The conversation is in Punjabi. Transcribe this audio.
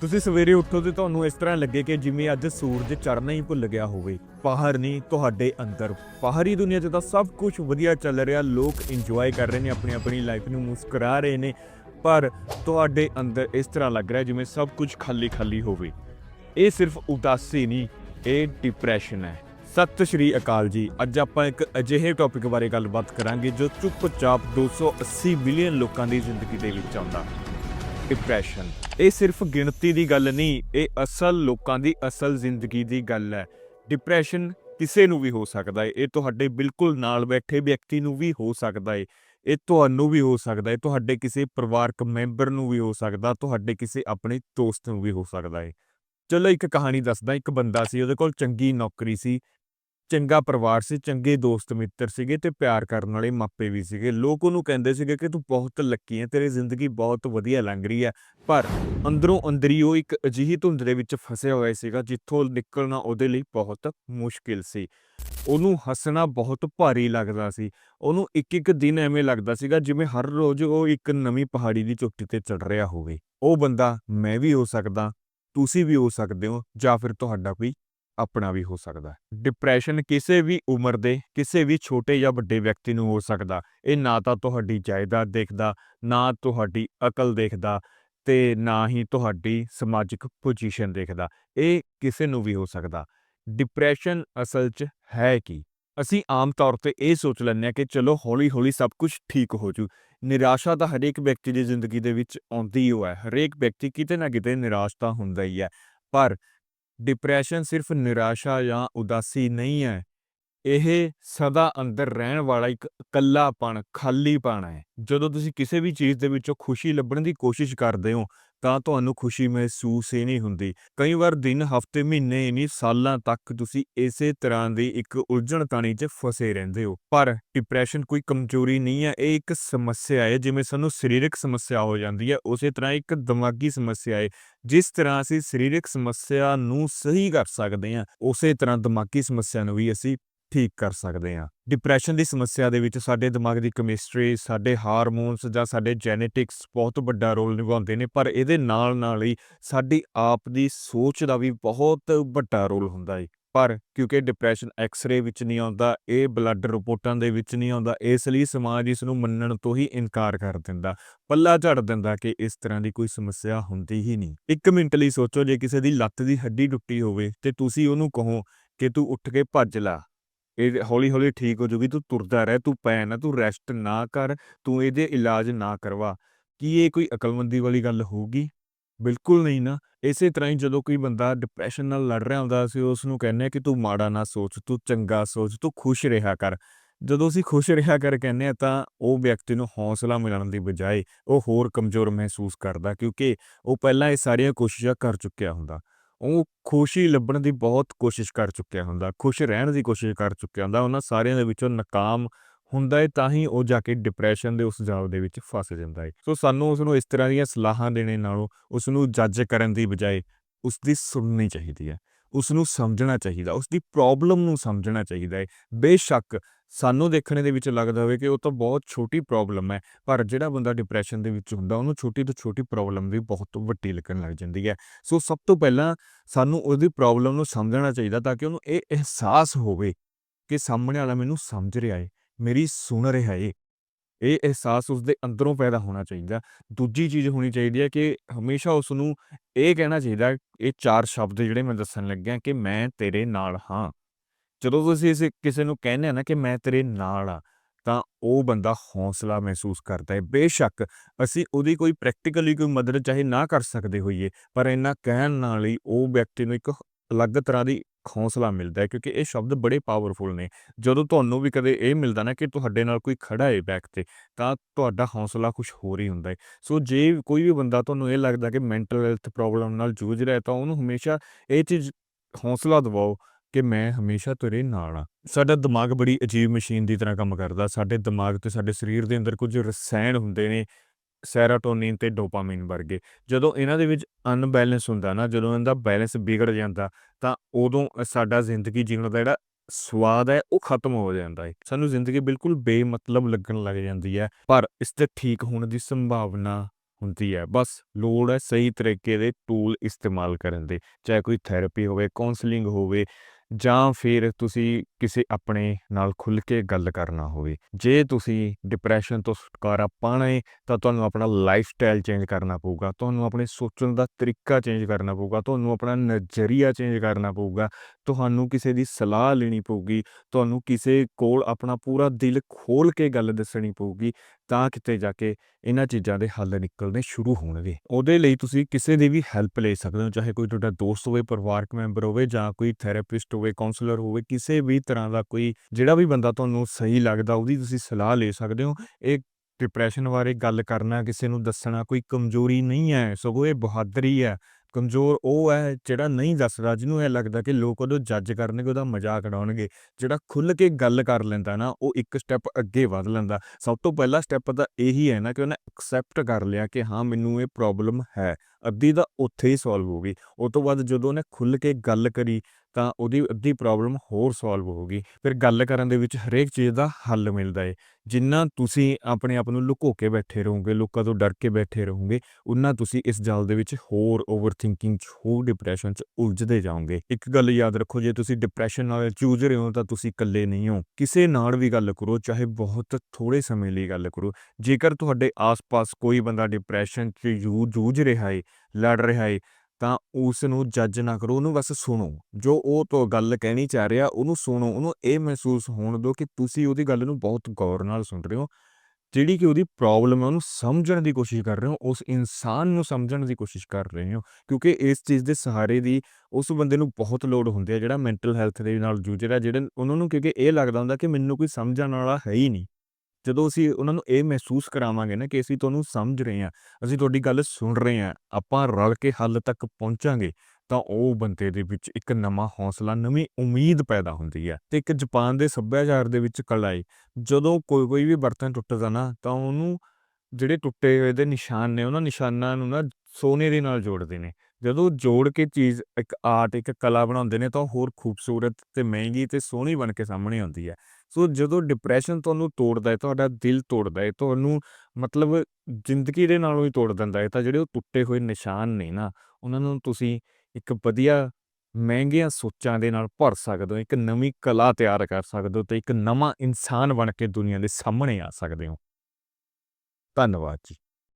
ਤੁਸੀਂ ਸਵੇਰੇ ਉੱਠੋ ਤੇ ਤੁਹਾਨੂੰ ਇਸ ਤਰ੍ਹਾਂ ਲੱਗੇ ਕਿ ਜਿਵੇਂ ਅੱਜ ਸੂਰਜ ਚੜ੍ਹਨਾ ਹੀ ਭੁੱਲ ਗਿਆ ਹੋਵੇ। ਬਾਹਰ ਨਹੀਂ, ਤੁਹਾਡੇ ਅੰਦਰ। ਬਾਹਰੀ ਦੁਨੀਆ 'ਚ ਤਾਂ ਸਭ ਕੁਝ ਵਧੀਆ ਚੱਲ ਰਿਹਾ। ਲੋਕ ਇੰਜੋਏ ਕਰ ਰਹੇ ਨੇ ਆਪਣੀ ਆਪਣੀ ਲਾਈਫ ਨੂੰ ਮੁਸਕਰਾ ਰਹੇ ਨੇ। ਪਰ ਤੁਹਾਡੇ ਅੰਦਰ ਇਸ ਤਰ੍ਹਾਂ ਲੱਗ ਰਿਹਾ ਜਿਵੇਂ ਸਭ ਕੁਝ ਖਾਲੀ ਖਾਲੀ ਹੋਵੇ। ਇਹ ਸਿਰਫ ਉਦਾਸੀ ਨਹੀਂ, ਇਹ ਡਿਪਰੈਸ਼ਨ ਹੈ। ਸਤਿ ਸ਼੍ਰੀ ਅਕਾਲ ਜੀ। ਅੱਜ ਆਪਾਂ ਇੱਕ ਅਜਿਹੇ ਟੌਪਿਕ ਬਾਰੇ ਗੱਲਬਾਤ ਕਰਾਂਗੇ ਜੋ ਚੁੱਪਚਾਪ 280 ਮਿਲੀਅਨ ਲੋਕਾਂ ਦੀ ਜ਼ਿੰਦਗੀ ਦੇ ਵਿੱਚ ਆਉਂਦਾ। ਡਿਪਰੈਸ਼ਨ ਇਹ ਸਿਰਫ ਗਿਣਤੀ ਦੀ ਗੱਲ ਨਹੀਂ, ਇਹ ਅਸਲ ਲੋਕਾਂ ਦੀ ਅਸਲ ਜ਼ਿੰਦਗੀ ਦੀ ਗੱਲ ਹੈ। ਡਿਪਰੈਸ਼ਨ ਕਿਸੇ ਨੂੰ ਵੀ ਹੋ ਸਕਦਾ ਹੈ, ਇਹ ਤੁਹਾਡੇ ਬਿਲਕੁਲ ਨਾਲ ਬੈਠੇ ਵਿਅਕਤੀ ਨੂੰ ਵੀ ਹੋ ਸਕਦਾ ਹੈ। ਇਹ ਤੁਹਾਨੂੰ ਵੀ ਹੋ ਸਕਦਾ ਹੈ, ਤੁਹਾਡੇ ਕਿਸੇ ਪਰਿਵਾਰਕ ਮੈਂਬਰ ਨੂੰ ਵੀ ਹੋ ਸਕਦਾ, ਤੁਹਾਡੇ ਕਿਸੇ ਆਪਣੇ ਦੋਸਤ ਨੂੰ ਵੀ ਹੋ ਸਕਦਾ ਹੈ। ਚਲੋ ਇੱਕ ਕਹਾਣੀ ਦੱਸਦਾ, ਇੱਕ ਬੰਦਾ ਸੀ, ਉਹਦੇ ਕੋਲ ਚੰਗੀ ਨੌਕਰੀ ਸੀ ਚੰਗਾ ਪਰਿਵਾਰ ਸੀ, ਚੰਗੇ ਦੋਸਤ ਮਿੱਤਰ ਸੀਗੇ ਤੇ ਪਿਆਰ ਕਰਨ ਵਾਲੇ ਮਾਪੇ ਵੀ ਸੀਗੇ। ਲੋਕ ਉਹਨੂੰ ਕਹਿੰਦੇ ਸੀਗੇ ਕਿ ਤੂੰ ਬਹੁਤ ਲੱਕੀ ਹੈ ਤੇਰੀ ਜ਼ਿੰਦਗੀ ਬਹੁਤ ਵਧੀਆ ਲੰਘ ਰਹੀ ਹੈ ਪਰ ਅੰਦਰੋਂ ਅੰਦਰੀ ਉਹ ਇੱਕ ਅਜਿਹੀ ਧੁੰਦ ਦੇ ਵਿੱਚ ਫਸਿਆ ਹੋਇਆ ਸੀਗਾ, ਜਿੱਥੋਂ ਨਿਕਲਣਾ ਉਹਦੇ ਲਈ ਬਹੁਤ ਮੁਸ਼ਕਿਲ ਸੀ। ਉਹਨੂੰ ਹੱਸਣਾ ਬਹੁਤ ਭਾਰੀ ਲੱਗਦਾ ਸੀ। ਉਹਨੂੰ ਇੱਕ ਇੱਕ ਦਿਨ ਐਵੇਂ ਲੱਗਦਾ ਸੀਗਾ ਜਿਵੇਂ ਹਰ ਰੋਜ਼ ਉਹ ਇੱਕ ਨਵੀਂ ਪਹਾੜੀ ਦੀ ਚੋਟੀ ਤੇ ਚੜ ਰਿਹਾ ਹੋਵੇ। ਉਹ ਬੰਦਾ, ਮੈਂ ਵੀ ਹੋ ਸਕਦਾ, ਤੁਸੀਂ ਵੀ ਹੋ ਸਕਦੇ ਹੋ, ਜਾਂ ਫਿਰ ਤੁਹਾਡਾ ਕੋਈ ਆਪਣਾ ਵੀ ਹੋ ਸਕਦਾ ਹੈ। ਡਿਪਰੈਸ਼ਨ ਕਿਸੇ ਵੀ ਉਮਰ ਦੇ, ਕਿਸੇ ਵੀ ਛੋਟੇ ਜਾਂ ਵੱਡੇ ਵਿਅਕਤੀ ਨੂੰ ਹੋ ਸਕਦਾ। ਇਹ ਨਾ ਤਾਂ ਤੁਹਾਡੀ ਜਾਇਦਾਦ ਦੇਖਦਾ, ਨਾ ਤੁਹਾਡੀ ਅਕਲ ਦੇਖਦਾ ਤੇ ਨਾ ਹੀ ਤੁਹਾਡੀ ਸਮਾਜਿਕ ਪੋਜੀਸ਼ਨ ਦੇਖਦਾ। ਇਹ ਕਿਸੇ ਨੂੰ ਵੀ ਹੋ ਸਕਦਾ। ਡਿਪਰੈਸ਼ਨ ਅਸਲ 'ਚ ਹੈ ਕੀ? ਅਸੀਂ ਆਮ ਤੌਰ ਤੇ ਇਹ ਸੋਚ ਲੈਂਦੇ ਹਾਂ ਕਿ ਚਲੋ ਹੌਲੀ-ਹੌਲੀ ਸਭ ਕੁਝ ਠੀਕ ਹੋ ਜੂ। ਨਿਰਾਸ਼ਾ ਤਾਂ ਹਰੇਕ ਵਿਅਕਤੀ ਦੀ ਜ਼ਿੰਦਗੀ ਦੇ ਵਿੱਚ ਆਉਂਦੀ ਹੋ ਹੈ। ਹਰੇਕ ਵਿਅਕਤੀ ਕਿਤੇ ਨਾ ਕਿਤੇ ਨਿਰਾਸ਼ ਤਾਂ ਹੁੰਦਾ ਹੀ ਹੈ। ਪਰ ਡਿਪਰੈਸ਼ਨ ਸਿਰਫ ਨਿਰਾਸ਼ਾ ਜਾਂ ਉਦਾਸੀ ਨਹੀਂ ਹੈ। ਇਹ ਸਦਾ ਅੰਦਰ ਰਹਿਣ ਵਾਲਾ ਇੱਕ ਇਕੱਲਾਪਣ, ਖਾਲੀਪਣ ਹੈ। ਜਦੋਂ ਤੁਸੀਂ ਕਿਸੇ ਵੀ ਚੀਜ਼ ਦੇ ਵਿੱਚੋਂ ਖੁਸ਼ੀ ਲੱਭਣ ਦੀ ਕੋਸ਼ਿਸ਼ ਕਰਦੇ ਹੋ, ਤਾਂ ਤੁਹਾਨੂੰ ਖੁਸ਼ੀ ਮਹਿਸੂਸ ਹੀ ਨਹੀਂ ਹੁੰਦੀ। ਕਈ ਵਾਰ ਦਿਨ, ਹਫ਼ਤੇ, ਮਹੀਨੇ ਹੀ ਸਾਲਾਂ ਤੱਕ ਤੁਸੀਂ ਇਸੇ ਤਰ੍ਹਾਂ ਦੀ ਇੱਕ ਉਲਝਣ ਤਾਣੀ 'ਚ ਫਸੇ ਰਹਿੰਦੇ ਹੋ। ਪਰ ਡਿਪਰੈਸ਼ਨ ਕੋਈ ਕਮਜ਼ੋਰੀ ਨਹੀਂ ਹੈ, ਇਹ ਇੱਕ ਸਮੱਸਿਆ ਹੈ, ਜਿਵੇਂ ਸਾਨੂੰ ਸਰੀਰਕ ਸਮੱਸਿਆ ਹੋ ਜਾਂਦੀ ਹੈ, ਉਸੇ ਤਰ੍ਹਾਂ ਇੱਕ ਦਿਮਾਗੀ ਸਮੱਸਿਆ ਹੈ। ਜਿਸ ਤਰ੍ਹਾਂ ਅਸੀਂ ਸਰੀਰਕ ਸਮੱਸਿਆ ਨੂੰ ਸਹੀ ਕਰ ਸਕਦੇ ਹਾਂ, ਉਸੇ ਤਰ੍ਹਾਂ ਦਿਮਾਗੀ ਸਮੱਸਿਆ ਨੂੰ ਵੀ ਅਸੀਂ ਠੀਕ ਕਰ ਸਕਦੇ ਹਾਂ। ਡਿਪਰੈਸ਼ਨ ਦੀ ਸਮੱਸਿਆ ਦੇ ਵਿੱਚ ਸਾਡੇ ਦਿਮਾਗ ਦੀ ਕੈਮਿਸਟਰੀ ਸਾਡੇ ਹਾਰਮੋਨਸ ਜਾਂ ਸਾਡੇ ਜੈਨੇਟਿਕਸ ਬਹੁਤ ਵੱਡਾ ਰੋਲ ਨਿਭਾਉਂਦੇ ਨੇ, ਪਰ ਇਹਦੇ ਨਾਲ ਨਾਲ ਹੀ ਸਾਡੀ ਆਪ ਦੀ ਸੋਚ ਦਾ ਵੀ ਬਹੁਤ ਵੱਡਾ ਰੋਲ ਹੁੰਦਾ ਹੈ। ਪਰ ਕਿਉਂਕਿ ਡਿਪਰੈਸ਼ਨ ਐਕਸ-ਰੇ ਵਿੱਚ ਨਹੀਂ ਆਉਂਦਾ, ਇਹ ਬਲੱਡ ਰਿਪੋਰਟਾਂ ਦੇ ਵਿੱਚ ਨਹੀਂ ਆਉਂਦਾ, ਇਸ ਲਈ ਸਮਾਜ ਇਸ ਨੂੰ ਮੰਨਣ ਤੋਂ ਹੀ ਇਨਕਾਰ ਕਰ ਦਿੰਦਾ, ਪੱਲਾ ਝੜ ਦਿੰਦਾ ਕਿ ਇਸ ਤਰ੍ਹਾਂ ਦੀ ਕੋਈ ਸਮੱਸਿਆ ਹੁੰਦੀ ਹੀ ਨਹੀਂ। ਇੱਕ ਮਿੰਟ ਲਈ ਸੋਚੋ, ਜੇ ਕਿਸੇ ਦੀ ਲੱਤ ਦੀ ਹੱਡੀ ਟੁੱਟੀ ਹੋਵੇ ਤੇ ਤੁਸੀਂ ਉਹਨੂੰ ਕਹੋ ਕਿ ਤੂੰ ਉੱਠ ਕੇ ਭੱਜ ਲਾ। ਇਹ ਹੌਲੀ ਹੌਲੀ ਠੀਕ ਹੋ ਜੂਗੀ, ਤੂੰ ਤੁਰਦਾ ਰਹਿ, ਤੂੰ ਪੈ ਨਾ, ਤੂੰ ਰੈਸਟ ਨਾ ਕਰ, ਤੂੰ ਇਹਦੇ ਇਲਾਜ ਨਾ ਕਰਵਾ। ਕੀ ਇਹ ਕੋਈ ਅਕਲਮੰਦੀ ਵਾਲੀ ਗੱਲ ਹੋਊਗੀ? ਬਿਲਕੁਲ ਨਹੀਂ ਨਾ। ਇਸੇ ਤਰ੍ਹਾਂ ਹੀ ਜਦੋਂ ਕੋਈ ਬੰਦਾ ਡਿਪਰੈਸ਼ਨ ਨਾਲ ਲੜ ਰਿਹਾ ਹੁੰਦਾ ਸੀ ਉਸ ਨੂੰ ਕਹਿੰਦੇ ਆ ਕਿ ਤੂੰ ਮਾੜਾ ਨਾ ਸੋਚ, ਤੂੰ ਚੰਗਾ ਸੋਚ, ਤੂੰ ਖੁਸ਼ ਰਿਹਾ ਕਰ। ਜਦੋਂ ਅਸੀਂ ਖੁਸ਼ ਰਿਹਾ ਕਰ ਕਹਿੰਦੇ ਆ ਤਾਂ ਉਹ ਵਿਅਕਤੀ ਨੂੰ ਹੌਸਲਾ ਮਿਲਣ ਦੀ ਬਜਾਏ ਉਹ ਹੋਰ ਕਮਜ਼ੋਰ ਮਹਿਸੂਸ ਕਰਦਾ, ਕਿਉਂਕਿ ਉਹ ਪਹਿਲਾਂ ਇਹ ਸਾਰੀਆਂ ਕੋਸ਼ਿਸ਼ਾਂ ਕਰ ਚੁੱਕਿਆ ਹੁੰਦਾ। ਉਹ ਖੁਸ਼ੀ ਲੱਭਣ ਦੀ ਬਹੁਤ ਕੋਸ਼ਿਸ਼ ਕਰ ਚੁੱਕਿਆ ਹੁੰਦਾ, ਖੁਸ਼ ਰਹਿਣ ਦੀ ਕੋਸ਼ਿਸ਼ ਕਰ ਚੁੱਕਿਆ ਹੁੰਦਾ, ਉਹਨਾਂ ਸਾਰਿਆਂ ਦੇ ਵਿੱਚੋਂ ਨਾਕਾਮ ਹੁੰਦਾ ਹੈ ਤਾਂ ਹੀ ਉਹ ਜਾ ਕੇ ਡਿਪਰੈਸ਼ਨ ਦੇ ਉਸ ਜਾਲ ਦੇ ਵਿੱਚ ਫਸ ਜਾਂਦਾ ਹੈ ਸੋ ਸਾਨੂੰ ਉਸ ਨੂੰ ਇਸ ਤਰ੍ਹਾਂ ਦੀਆਂ ਸਲਾਹਾਂ ਦੇਣੇ ਨਾਲੋਂ ਉਸ ਨੂੰ ਜੱਜ ਕਰਨ ਦੀ ਬਜਾਏ ਉਸ ਦੀ ਸੁਣਨੀ ਚਾਹੀਦੀ ਹੈ ਉਸ ਨੂੰ ਸਮਝਣਾ ਚਾਹੀਦਾ ਉਸ ਦੀ ਪ੍ਰੋਬਲਮ ਨੂੰ ਸਮਝਣਾ ਚਾਹੀਦਾ ਹੈ ਬੇਸ਼ੱਕ ਸਾਨੂੰ ਦੇਖਣੇ ਦੇ ਵਿੱਚ ਲੱਗਦਾ ਹੋਵੇ ਕਿ ਉਹ ਤਾਂ ਬਹੁਤ ਛੋਟੀ ਪ੍ਰੋਬਲਮ ਹੈ, ਪਰ ਜਿਹੜਾ ਬੰਦਾ ਡਿਪਰੈਸ਼ਨ ਦੇ ਵਿੱਚ ਹੁੰਦਾ, ਉਹਨੂੰ ਛੋਟੀ ਤੋਂ ਛੋਟੀ ਪ੍ਰੋਬਲਮ ਵੀ ਬਹੁਤ ਵੱਡੀ ਲੱਗਣ ਲੱਗ ਜਾਂਦੀ ਹੈ। ਸੋ ਸਭ ਤੋਂ ਪਹਿਲਾਂ ਸਾਨੂੰ ਉਹਦੀ ਪ੍ਰੋਬਲਮ ਨੂੰ ਸਮਝਣਾ ਚਾਹੀਦਾ ਤਾਂ ਕਿ ਉਹਨੂੰ ਇਹ ਅਹਿਸਾਸ ਹੋਵੇ ਕਿ ਸਾਹਮਣੇ ਵਾਲਾ ਮੈਨੂੰ ਸਮਝ ਰਿਹਾ ਏ, ਮੇਰੀ ਸੁਣ ਰਿਹਾ ਏ। ਇਹ ਅਹਿਸਾਸ ਉਸਦੇ ਅੰਦਰੋਂ ਪੈਦਾ ਹੋਣਾ ਚਾਹੀਦਾ। ਦੂਜੀ ਚੀਜ਼ ਹੋਣੀ ਚਾਹੀਦੀ ਹੈ ਕਿ ਹਮੇਸ਼ਾ ਉਸ ਨੂੰ ਇਹ ਕਹਿਣਾ ਚਾਹੀਦਾ, ਇਹ ਚਾਰ ਸ਼ਬਦ ਜਿਹੜੇ ਮੈਂ ਦੱਸਣ ਲੱਗਿਆ ਕਿ ਮੈਂ ਤੇਰੇ ਨਾਲ ਹਾਂ। ਜਦੋਂ ਤੁਸੀਂ ਇਸ ਕਿਸੇ ਨੂੰ ਕਹਿੰਦੇ ਆ ਨਾ ਕਿ ਮੈਂ ਤੇਰੇ ਨਾਲ ਆ ਤਾਂ ਉਹ ਬੰਦਾ ਹੌਸਲਾ ਮਹਿਸੂਸ ਕਰਦਾ ਹੈ। ਬੇਸ਼ੱਕ ਅਸੀਂ ਉਹਦੀ ਕੋਈ ਪ੍ਰੈਕਟੀਕਲੀ ਕੋਈ ਮਦਦ ਚਾਹੇ ਨਾ ਕਰ ਸਕਦੇ ਹੋਈਏ, ਪਰ ਇੰਨਾ ਕਹਿਣ ਨਾਲ ਹੀ ਉਹ ਵਿਅਕਤੀ ਨੂੰ ਇੱਕ ਅਲੱਗ ਤਰ੍ਹਾਂ ਦੀ ਹੌਸਲਾ ਮਿਲਦਾ ਹੈ, ਕਿਉਂਕਿ ਇਹ ਸ਼ਬਦ ਬੜੇ ਪਾਵਰਫੁਲ ਨੇ। ਜਦੋਂ ਤੁਹਾਨੂੰ ਵੀ ਕਦੇ ਇਹ ਮਿਲਦਾ ਨਾ ਕਿ ਤੁਹਾਡੇ ਨਾਲ ਕੋਈ ਖੜਾ ਹੈ ਬੈਕ ਤੇ, ਤਾਂ ਤੁਹਾਡਾ ਹੌਸਲਾ ਕੁਝ ਹੋਰ ਹੀ ਹੁੰਦਾ ਹੈ। ਸੋ ਜੇ ਕੋਈ ਵੀ ਬੰਦਾ ਤੁਹਾਨੂੰ ਇਹ ਲੱਗਦਾ ਕਿ ਮੈਂਟਲ ਹੈਲਥ ਪ੍ਰੋਬਲਮ ਨਾਲ ਜੂਝ ਰਿਹਾ ਹੈ, ਤਾਂ ਉਹਨੂੰ ਹਮੇਸ਼ਾ ਇਹ ਚੀਜ਼ ਹੌਸਲਾ ਦਿਵਾਓ ਕਿ ਮੈਂ ਹਮੇਸ਼ਾ ਤੇਰੇ ਨਾਲ ਆ ਸਾਡਾ ਦਿਮਾਗ ਬੜੀ ਅਜੀਬ ਮਸ਼ੀਨ ਦੀ ਤਰ੍ਹਾਂ ਕੰਮ ਕਰਦਾ। ਸਾਡੇ ਦਿਮਾਗ ਤੇ ਸਾਡੇ ਸਰੀਰ ਦੇ ਅੰਦਰ ਕੁਝ ਰਸਾਇਣ ਹੁੰਦੇ ਨੇ ਸੈਰਾਟੋਨਿਨ ਤੇ ਡੋਪਾਮਾਈਨ ਵਰਗੇ। ਜਦੋਂ ਇਹਨਾਂ ਦੇ ਵਿੱਚ ਅਨਬੈਲੈਂਸ ਹੁੰਦਾ ਨਾ, ਜਦੋਂ ਇਹਨਾਂ ਦਾ ਬੈਲੈਂਸ ਵਿਗੜ ਜਾਂਦਾ, ਤਾਂ ਉਦੋਂ ਸਾਡਾ ਜ਼ਿੰਦਗੀ ਜੀਣ ਦਾ ਜਿਹੜਾ ਸਵਾਦ ਹੈ, ਉਹ ਖਤਮ ਹੋ ਜਾਂਦਾ ਹੈ ਸਾਨੂੰ ਜ਼ਿੰਦਗੀ ਬਿਲਕੁਲ ਬੇਮਤਲਬ ਲੱਗਣ ਲੱਗ ਜਾਂਦੀ ਹੈ, ਪਰ ਇਸ ਦੇ ਠੀਕ ਹੋਣ ਦੀ ਸੰਭਾਵਨਾ ਹੁੰਦੀ ਹੈ। ਬਸ ਲੋੜ ਹੈ ਸਹੀ ਤਰੀਕੇ ਦੇ ਟੂਲ ਇਸਤੇਮਾਲ ਕਰਨ ਦੇ, ਚਾਹੇ ਕੋਈ ਥੈਰੇਪੀ ਹੋਵੇ ਕਾਉਂਸਲਿੰਗ ਹੋਵੇ ਜਾਂ ਫਿਰ ਤੁਸੀਂ ਕਿਸੇ ਆਪਣੇ ਨਾਲ ਖੁੱਲ੍ਹ ਕੇ ਗੱਲ ਕਰਨਾ ਹੋਵੇ। ਜੇ ਤੁਸੀਂ ਡਿਪਰੈਸ਼ਨ ਤੋਂ ਛੁਟਕਾਰਾ ਪਾਉਣਾ ਹੈ ਤਾਂ ਤੁਹਾਨੂੰ ਆਪਣਾ ਲਾਈਫ ਸਟਾਈਲ ਚੇਂਜ ਕਰਨਾ ਪਊਗਾ। ਤੁਹਾਨੂੰ ਆਪਣੇ ਸੋਚਣ ਦਾ ਤਰੀਕਾ ਚੇਂਜ ਕਰਨਾ ਪਊਗਾ। ਤੁਹਾਨੂੰ ਆਪਣਾ ਨਜ਼ਰੀਆ ਚੇਂਜ ਕਰਨਾ ਪਊਗਾ। ਤੁਹਾਨੂੰ ਕਿਸੇ ਦੀ ਸਲਾਹ ਲੈਣੀ ਪਊਗੀ। ਤੁਹਾਨੂੰ ਕਿਸੇ ਕੋਲ ਆਪਣਾ ਪੂਰਾ ਦਿਲ ਖੋਲ੍ਹ ਕੇ ਗੱਲ ਦੱਸਣੀ ਪਊਗੀ। ਤਾਂ ਕਿਤੇ ਜਾ ਕੇ ਇਹਨਾਂ ਚੀਜ਼ਾਂ ਦੇ ਹੱਲ ਨਿਕਲਣੇ ਸ਼ੁਰੂ ਹੋਣਗੇ। ਉਹਦੇ ਲਈ ਤੁਸੀਂ ਕਿਸੇ ਦੀ ਵੀ ਹੈਲਪ ਲੈ ਸਕਦੇ ਹੋ, ਚਾਹੇ ਕੋਈ ਤੁਹਾਡਾ ਦੋਸਤ ਹੋਵੇ, ਪਰਿਵਾਰਕ ਮੈਂਬਰ ਹੋਵੇ ਜਾਂ ਕੋਈ ਥੈਰੇਪਿਸਟ ਹੋਵੇ ਕਾਉਂਸਲਰ ਹੋਵੇ, ਕਿਸੇ ਵੀ ਤਰ੍ਹਾਂ ਦਾ ਕੋਈ ਜਿਹੜਾ ਵੀ ਬੰਦਾ ਤੁਹਾਨੂੰ ਸਹੀ ਲੱਗਦਾ, ਉਹਦੀ ਤੁਸੀਂ ਸਲਾਹ ਲੈ ਸਕਦੇ ਹੋ। ਇਹ ਡਿਪਰੈਸ਼ਨ ਬਾਰੇ ਗੱਲ ਕਰਨਾ, ਕਿਸੇ ਨੂੰ ਦੱਸਣਾ ਕੋਈ ਕਮਜ਼ੋਰੀ ਨਹੀਂ ਹੈ, ਸਗੋਂ ਇਹ ਬਹਾਦਰੀ ਹੈ। ਕਮਜ਼ੋਰ ਉਹ ਹੈ ਜਿਹੜਾ ਨਹੀਂ ਦੱਸਦਾ, ਜਿਹਨੂੰ ਇਹ ਲੱਗਦਾ ਕਿ ਲੋਕ ਉਹਨੂੰ ਜੱਜ ਕਰਨਗੇ, ਉਹਦਾ ਮਜ਼ਾਕ ਉਡਾਉਣਗੇ। ਜਿਹੜਾ ਖੁੱਲ੍ਹ ਕੇ ਗੱਲ ਕਰ ਲੈਂਦਾ ਨਾ, ਉਹ ਇੱਕ ਸਟੈਪ ਅੱਗੇ ਵਧ ਲੈਂਦਾ। ਸਭ ਤੋਂ ਪਹਿਲਾ ਸਟੈਪ ਤਾਂ ਇਹੀ ਹੈ ਨਾ ਕਿ ਉਹਨੇ ਐਕਸੈਪਟ ਕਰ ਲਿਆ ਕਿ ਹਾਂ, ਮੈਨੂੰ ਇਹ ਪ੍ਰੋਬਲਮ ਹੈ। ਅੱਧੀ ਤਾਂ ਉੱਥੇ ਹੀ ਸੋਲਵ ਹੋ ਗਈ। ਉਸ ਤੋਂ ਬਾਅਦ ਜਦੋਂ ਉਹਨੇ ਖੁੱਲ੍ਹ ਕੇ ਗੱਲ ਕਰੀ ਤਾਂ ਉਹਦੀ ਅੱਧੀ ਪ੍ਰੋਬਲਮ ਹੋਰ ਸੋਲਵ ਹੋ ਗਈ। ਫਿਰ ਗੱਲ ਕਰਨ ਦੇ ਵਿੱਚ ਹਰੇਕ ਚੀਜ਼ ਦਾ ਹੱਲ ਮਿਲਦਾ ਏ। ਜਿੰਨਾ ਤੁਸੀਂ ਆਪਣੇ ਆਪ ਨੂੰ ਲੁਕੋ ਕੇ ਬੈਠੇ ਰਹੋਗੇ, ਲੋਕਾਂ ਤੋਂ ਡਰ ਕੇ ਬੈਠੇ ਰਹੋਗੇ, ਉਨਾ ਤੁਸੀਂ ਇਸ ਜਾਲ ਦੇ ਵਿੱਚ ਹੋਰ ਓਵਰ ਥਿੰਕਿੰਗ 'ਚ, ਹੋਰ ਡਿਪਰੈਸ਼ਨ 'ਚ ਉਲਝਦੇ ਜਾਓਗੇ। ਇੱਕ ਗੱਲ ਯਾਦ ਰੱਖੋ, ਜੇ ਤੁਸੀਂ ਡਿਪਰੈਸ਼ਨ ਨਾਲ ਜੂਝ ਰਹੇ ਹੋ ਤਾਂ ਤੁਸੀਂ ਇਕੱਲੇ ਨਹੀਂ ਹੋ। ਕਿਸੇ ਨਾਲ ਵੀ ਗੱਲ ਕਰੋ, ਚਾਹੇ ਬਹੁਤ ਥੋੜੇ ਸਮੇਂ ਲਈ ਗੱਲ ਕਰੋ। ਜੇਕਰ ਤੁਹਾਡੇ ਆਸ-ਪਾਸ ਕੋਈ ਬੰਦਾ ਡਿਪਰੈਸ਼ਨ 'ਚ ਜੂ ਜੂਝ ਰਿਹਾ ਏ ਲੜ ਰਿਹਾ ਏ, ਤਾਂ ਉਸ ਨੂੰ ਜੱਜ ਨਾ ਕਰੋ, ਉਹਨੂੰ ਬਸ ਸੁਣੋ। ਜੋ ਉਹ ਤੋਂ ਗੱਲ ਕਹਿਣੀ ਚਾਹ ਰਿਹਾ, ਉਹਨੂੰ ਸੁਣੋ, ਉਹਨੂੰ ਇਹ ਮਹਿਸੂਸ ਹੋਣ ਦਿਓ ਕਿ ਤੁਸੀਂ ਉਹਦੀ ਗੱਲ ਨੂੰ ਬਹੁਤ ਗੌਰ ਨਾਲ ਸੁਣ ਰਹੇ ਹੋ। ਜਿਹੜੀ ਕਿ ਉਹਦੀ ਪ੍ਰੋਬਲਮ ਹੈ, ਉਹਨੂੰ ਸਮਝਣ ਦੀ ਕੋਸ਼ਿਸ਼ ਕਰ ਰਹੇ ਹੋ, ਉਸ ਇਨਸਾਨ ਨੂੰ ਸਮਝਣ ਦੀ ਕੋਸ਼ਿਸ਼ ਕਰ ਰਹੇ ਹੋ। ਕਿਉਂਕਿ ਇਸ ਚੀਜ਼ ਦੇ ਸਹਾਰੇ ਦੀ ਉਸ ਬੰਦੇ ਨੂੰ ਬਹੁਤ ਲੋੜ ਹੁੰਦੀ ਹੈ, ਜਿਹੜਾ ਮੈਂਟਲ ਹੈਲਥ ਦੇ ਨਾਲ ਜੂਝ ਰਿਹਾ, ਜਿਹੜੇ ਉਹਨਾਂ ਨੂੰ ਕਿਉਂਕਿ ਇਹ ਲੱਗਦਾ ਹੁੰਦਾ ਕਿ ਮੈਨੂੰ ਕੋਈ ਸਮਝਣ ਵਾਲਾ ਹੈ ਹੀ ਨਹੀਂ। ਜਦੋਂ ਅਸੀਂ ਉਹਨਾਂ ਨੂੰ ਇਹ ਮਹਿਸੂਸ ਕਰਾਵਾਂਗੇ ਨਾ ਕਿ ਅਸੀਂ ਤੁਹਾਨੂੰ ਸਮਝ ਰਹੇ ਹਾਂ, ਅਸੀਂ ਤੁਹਾਡੀ ਗੱਲ ਸੁਣ ਰਹੇ ਹਾਂ, ਆਪਾਂ ਰਲ ਕੇ ਹੱਲ ਤੱਕ ਪਹੁੰਚਾਂਗੇ, ਤਾਂ ਉਹ ਬੰਦੇ ਦੇ ਵਿੱਚ ਇੱਕ ਨਵਾਂ ਹੌਸਲਾ, ਨਵੀਂ ਉਮੀਦ ਪੈਦਾ ਹੁੰਦੀ ਹੈ ਤੇ ਇੱਕ ਜਾਪਾਨ ਦੇ ਸੱਭਿਆਚਾਰ ਦੇ ਵਿੱਚ ਕਲਾ ਏ। ਜਦੋਂ ਕੋਈ ਕੋਈ ਵੀ ਬਰਤਨ ਟੁੱਟਦਾ ਨਾ, ਤਾਂ ਉਹਨੂੰ ਜਿਹੜੇ ਟੁੱਟੇ ਹੋਏ ਦੇ ਨਿਸ਼ਾਨ ਨੇ, ਉਹਨਾਂ ਨਿਸ਼ਾਨਾਂ ਨੂੰ ਨਾ ਸੋਨੇ ਦੇ ਨਾਲ ਜੋੜਦੇ ਨੇ। ਜਦੋਂ ਜੋੜ ਕੇ ਚੀਜ਼, ਇੱਕ ਆਰਟ, ਇੱਕ ਕਲਾ ਬਣਾਉਂਦੇ ਨੇ ਤਾਂ ਉਹ ਹੋਰ ਖੂਬਸੂਰਤ ਤੇ ਮਹਿੰਗੀ ਤੇ ਸੋਹਣੀ ਬਣ ਕੇ ਸਾਹਮਣੇ ਆਉਂਦੀ ਹੈ। ਸੋ ਜਦੋਂ ਡਿਪਰੈਸ਼ਨ ਤੁਹਾਨੂੰ ਤੋੜਦਾ ਹੈ, ਤੁਹਾਡਾ ਦਿਲ ਤੋੜਦਾ ਹੈ, ਤੁਹਾਨੂੰ ਮਤਲਬ ਜ਼ਿੰਦਗੀ ਦੇ ਨਾਲੋਂ ਹੀ ਤੋੜ ਦਿੰਦਾ ਹੈ, ਤਾਂ ਜਿਹੜੇ ਉਹ ਟੁੱਟੇ ਹੋਏ ਨਿਸ਼ਾਨ ਨੇ ਨਾ, ਉਹਨਾਂ ਨੂੰ ਤੁਸੀਂ ਇੱਕ ਵਧੀਆ ਮਹਿੰਗੀਆਂ ਸੋਚਾਂ ਦੇ ਨਾਲ ਭਰ ਸਕਦੇ ਹੋ, ਇੱਕ ਨਵੀਂ ਕਲਾ ਤਿਆਰ ਕਰ ਸਕਦੇ ਹੋ ਤੇ ਇੱਕ ਨਵਾਂ ਇਨਸਾਨ ਬਣ ਕੇ ਦੁਨੀਆ ਦੇ ਸਾਹਮਣੇ ਆ ਸਕਦੇ ਹੋ। ਧੰਨਵਾਦ ਜੀ।